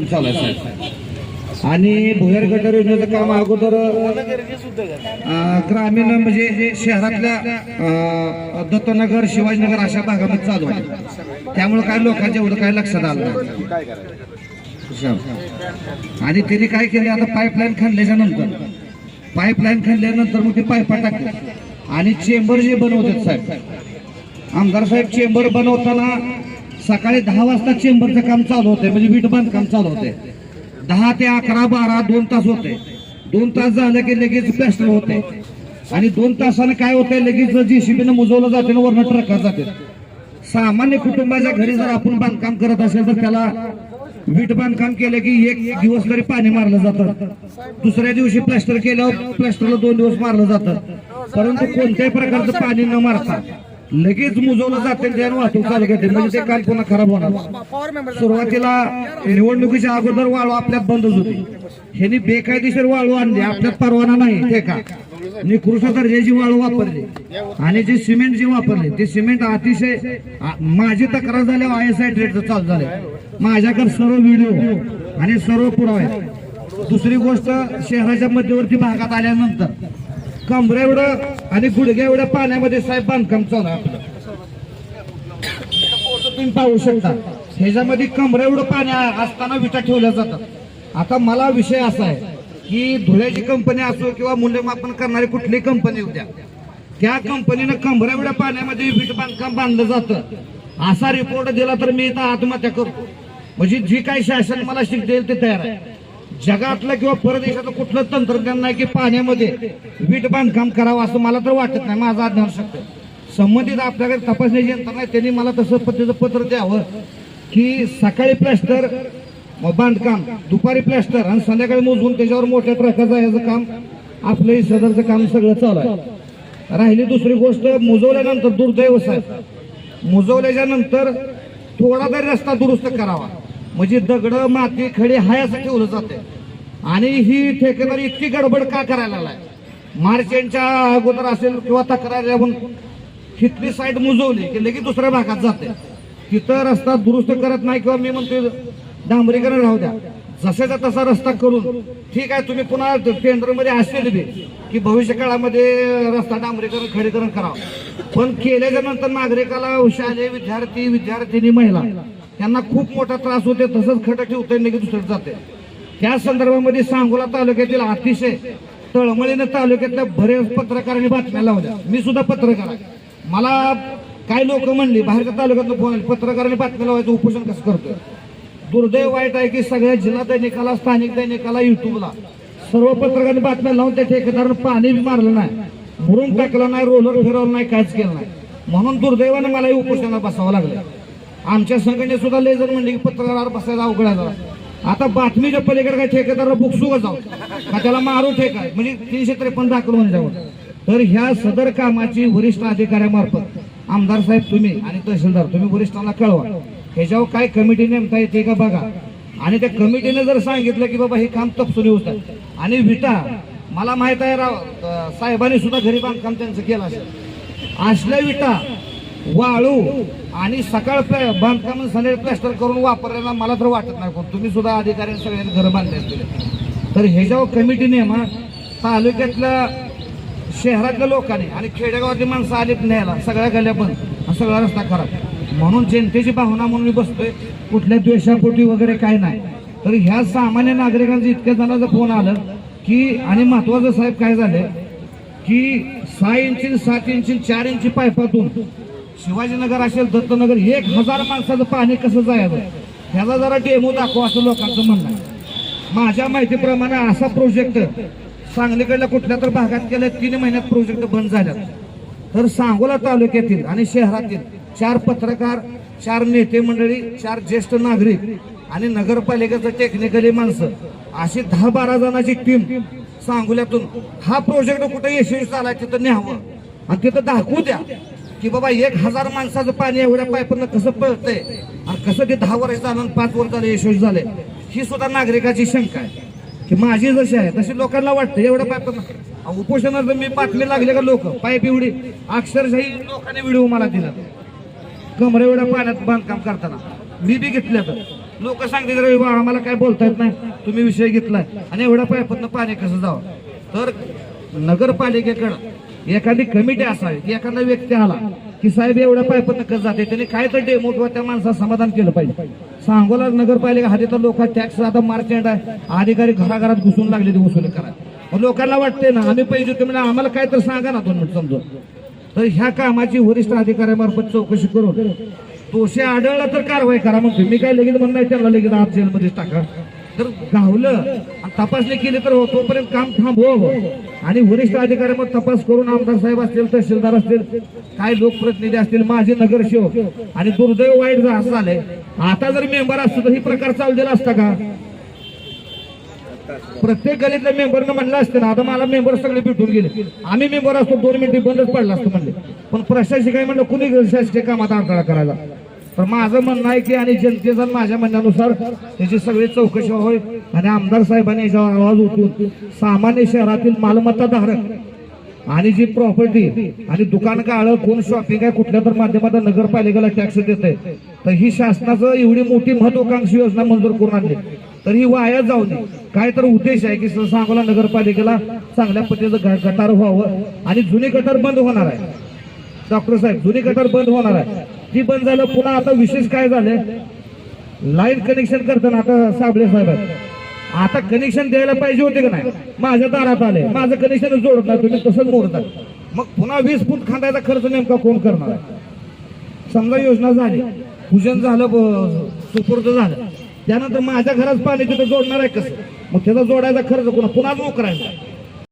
बांधकाम चालू आहे साहेब. आणि भुयार गटर योजनेचं काम अगोदर ग्रामीण म्हणजे शहरातल्या दत्तनगर शिवाजीनगर अशा भागामध्ये चालू आहे. त्यामुळे काय लोकांच्या एवढं काय लक्षात आलं नाही. आणि त्यांनी काय केले आता पाईपलाईन खणल्याच्या नंतर. पाईपलाईन खणल्यानंतर मग ते पायपा टाकले आणि चेंबर जे बनवतात साहेब आमदार साहेब चेंबर बनवताना सकाळी दहा वाजता चेंबरचं काम चालू होते म्हणजे वीट बांधकाम चालू होते दहा ते अकरा बारा दोन तास होते दोन तास झालं की लगेच प्लॅस्टर होते आणि दोन तासाने काय होतंय लगेच जेसीबीनं मुजवलं जाते आणि वरनं ट्रकात जाते सामान्य कुटुंबाच्या घरी जर आपण बांधकाम करत असेल तर त्याला वीट बांधकाम केलं की एक दिवस तरी पाणी मारलं जातं. दुसऱ्या दिवशी प्लॅस्टर केल्यावर प्लॅस्टरला दोन दिवस मारलं जातं. परंतु कोणत्याही प्रकारचं पाणी न मारता लगेच मुजवलं जाते त्यानं वाहतूक चालू करते. म्हणजे ते काम पुन्हा खराब होणार. सुरुवातीला निवडणुकीच्या अगोदर वाळू आपल्यात बंदच होती. ह्यांनी बेकायदेशीर वाळू आणली. आपल्यात परवाना नाही. ते का? निकृष्ट दर्जाची वाळू वापरली आणि जे सिमेंट जे वापरले ते सिमेंट अतिशय माझी तक्रार झाल्यावर आय एस आय ट्रेडचं चालू झाले माझ्याकडे सर्व व्हिडिओ आणि सर्व पुरावे दुसरी गोष्ट शहराच्या मध्यवर्ती भागात आल्यानंतर कमरे एवढं आणि गुडघ्या एवढ्या पाण्यामध्ये साहेब बांधकाम चालू आपलं. तुम्ही पाहू शकता. ह्याच्यामध्ये कमरे एवढं पाणी असताना विटा ठेवल्या जातात. आता मला विषय असा आहे की धुळ्याची कंपनी असो किंवा मूल्यमापन करणारी कुठलीही कंपनी होत्या त्या कंपनीनं कमरे एवढ्या पाण्यामध्ये वीट बांधकाम बांधलं जातं. असा रिपोर्ट दिला तर मी इथं आत्महत्या करतो म्हणजे जी काही शासन मला शिक देईल ते तयार आहे. जगातलं किंवा परदेशाचं कुठलं तंत्रज्ञान नाही की पाण्यामध्ये वीट बांधकाम करावं असं मला तर वाटत नाही. माझा अज्ञान शकतो संबंधित आपल्याकडे तपासण्याची यंत्रणा नाही त्यांनी मला तसं पद्धतीचं पत्र द्यावं की सकाळी प्लॅस्टर बांधकाम दुपारी प्लॅस्टर आणि संध्याकाळी मोजून त्याच्यावर मोठ्या प्रकारचं याचं काम आपलं हे सदरचं काम सगळं चालू आहे. राहिली दुसरी गोष्ट मुजवल्यानंतर दुर्दैव साहेब. मुजवल्याच्या नंतर थोडा तरी रस्ता दुरुस्त करावा. म्हणजे दगड माती खडे हाय असं ठेवलं जाते. आणि ही ठेकेदारी इतकी गडबड का करायला लागलाय? मार्च यांच्या अगोदर असेल किंवा तक्रार येऊन तिथली साईड मुजवली की लगेच दुसऱ्या भागात जाते. तिथं रस्ता दुरुस्त करत नाही किंवा मी म्हणतो डांबरीकरण राहू द्या. जसाचा तसा रस्ता करून ठीक आहे तुम्ही पुन्हा टेंडरमध्ये असेल बी की भविष्य काळामध्ये रस्ता डांबरीकरण खडीकरण करावं. पण केल्याच्यानंतर नागरिकाला शालेय विद्यार्थी विद्यार्थिनी महिला त्यांना खूप मोठा त्रास होते तसंच खटाची ठेवतंय दुसरं जाते. त्या संदर्भामध्ये सांगोला तालुक्यातील अतिशय तळमळीनं तालुक्यातल्या बरेच पत्रकारांनी बातम्या लावल्या. मी सुद्धा पत्रकार आहे. मला काही लोक म्हणली बाहेरच्या तालुक्यातून फोन आले, पत्रकारांनी बातम्या लावायचं उपोषण कसं करतोय? दुर्दैव वाईट आहे की सगळ्या जिल्हा दैनिकाला स्थानिक दैनिकाला युट्यूबला सर्व पत्रकारांनी बातम्या लावून त्या ठेकेदारानं पाणी बी मारलं नाही भरून टाकलं नाही रोलर फिरवलं नाही काहीच केलं नाही. म्हणून दुर्दैवानं मला उपोषणाला बसावं लागलं आमच्या संघटने सुद्धा लय म्हणले की पत्रकार बसायला अवघड आहे आता बातमीच्या पलीकडे काय ठेकेदार बुकसू जाऊ. का त्याला मारू ठेका म्हणजे तीनशे त्रेपन्न दाखल होण्याच्यावर तर ह्या सदर कामाची वरिष्ठ अधिकाऱ्यामार्फत आमदार साहेब तुम्ही आणि तहसीलदार तुम्ही वरिष्ठांना कळवा. ह्याच्यावर काय कमिटी नेमता येते का बघा. आणि त्या कमिटीने जर सांगितलं की बाबा हे काम तपसुली होत आणि विटा मला माहीत आहे राव साहेबांनी सुद्धा घरी बांधकाम त्यांचं केलं असेल. असल्या विटा वाळू आणि सकाळ प्लॅ- बांधकाम आणि प्लॅस्टर करून वापरायला मला तर वाटत नाही कोण. तुम्ही सुद्धा अधिकाऱ्यांनी सगळ्यांनी घरं बांधले असतील. तर ह्याच्यावर कमिटी नेमा तालुक्यातल्या शहरातल्या लोकांनी आणि खेडेगावातली माणसं आलीत न्यायला सगळ्या गल्या पण हा सगळा रस्ता खराब. म्हणून जनतेची भावना म्हणून मी बसतोय. कुठल्या द्वेषापोटी वगैरे काय नाही. तर ह्या सामान्य नागरिकांचं इतक्या जणांचं फोन आलं की आणि महत्वाचं साहेब काय झालं? की सहा इंची सात इंची चार इंची पायपातून शिवाजीनगर असेल दत्तनगर एक हजार माणसाचं पाणी कसं जायचं? ह्याला जरा डेमो दाखवा असं लोकांचं म्हणणं आहे. माझ्या माहितीप्रमाणे असा प्रोजेक्ट सांगलीकडल्या कुठल्या तर भागात गेल्या तीन महिन्यात प्रोजेक्ट बंद झाल्यात. तर सांगोला तालुक्यातील आणि शहरातील चार पत्रकार चार नेते मंडळी चार ज्येष्ठ नागरिक आणि नगरपालिकेचं टेक्निकली माणसं अशी दहा बारा जणांची टीम सांगोल्यातून हा प्रोजेक्ट कुठे यशस्वी चालाय तिथं न्यावं. आणि तिथं दाखवू द्या. की बाबा एक हजार माणसाचं पाणी एवढ्या पाईपनं कसं पळतंय? आणि कसं ते दहा वर्ष झालं पाच वर्ष झालं यशस्वी झाले ही सुद्धा नागरिकाची शंका आहे. की माझी जशी आहे तशी लोकांना वाटतं एवढं पाईप उपोषणार्थ मी बातमी लागले का लोक? पाईप एवढी. अक्षरशाही लोकांनी व्हिडिओ मला दिला. कमरे एवढ्या पाण्यात बांधकाम करताना. मी बी घेतलं तर लोक सांगते रवी बा, आम्हाला काय बोलता येत नाही. तुम्ही विषय घेतलाय. आणि एवढ्या पायपातनं पाणी कसं जावं? तर नगरपालिकेकडं एखादी कमिटी असावी की एखादा व्यक्ती आला की साहेब एवढ्या पायपातनं कसं जाते त्यांनी काय तर डेमो किंवा त्या माणसाचं समाधान केलं पाहिजे. सांगोला नगरपालिका हा तर लोक टॅक्स आता मार्केट आहे. अधिकारी घराघरात घुसून लागले ते वसुली करा मग लोकांना वाटते ना आम्ही पाहिजे तुम्ही आम्हाला काय तर सांगा ना दोन मिनिट समजून. तर ह्या कामाची वरिष्ठ अधिकाऱ्यामार्फत चौकशी करून दोषी आढळला तर कारवाई करा म्हणतो मी काय लगेच म्हणणार त्याला लगेच आत जेलमध्येच टाका. जर गावलं आणि तपासणी केली तर हो तोपर्यंत काम थांबव आणि वरिष्ठ अधिकारी मग तपास करून आमदार साहेब असतील तहसीलदार असतील काय लोकप्रतिनिधी असतील माझे नगरसेवक आणि दुर्दैव वाईट जर असं झालंय आता जर मेंबर असतो तर ही प्रकार चालू दिला असता का? प्रत्येक गलीतल्या मेंबरनं म्हणलं असतं ना आता मला मेंबर सगळे भेटून गेले. आम्ही मेंबर असतो दोन मिनिटे बंदच पडला असतो म्हणले. पण प्रशासक म्हणलं कुणी शासकीय कामात अडथळा करायला? तर माझं म्हणणं आहे की आणि जनतेचा माझ्या म्हणण्यानुसार त्याची सगळी चौकशी होय आणि आमदार साहेबांनी याच्यावर आवाज उठून सामान्य शहरातील मालमत्ता धारक आणि जी प्रॉपर्टी आणि दुकान काळ कोण शॉपिंग आहे कुठल्या तर माध्यमातून नगरपालिकेला टॅक्स देत आहे तर ही शासनाचं एवढी मोठी महत्वाकांक्षी योजना मंजूर करून आणली. तर ही वाया जाऊ नये. काय तर उद्देश आहे की सांगोला नगरपालिकेला चांगल्या पद्धतीचं ग- गटार व्हावं आणि जुने गटार बंद होणार आहे. डॉक्टर साहेब जुनी गटार बंद होणार आहे. ती बंद झालं पुन्हा आता विशेष काय झालंय? लाईन कनेक्शन करताना आता साबळे साहेब आता कनेक्शन द्यायला पाहिजे होते का नाही? माझ्या दारात आले. माझं कनेक्शन जोडत नाही तुम्ही तसंच मोडतात मग पुन्हा वीस फूट खांदायचा खर्च नेमका कोण करणार आहे? समजा योजना झाली. पूजन झालं ब- सुपूर्द झालं. त्यानंतर माझ्या घरात पाणी तिथं जोडणार आहे कसं? मग त्याचा जोडायचा खर्च पुन्हा पुन्हा करायचा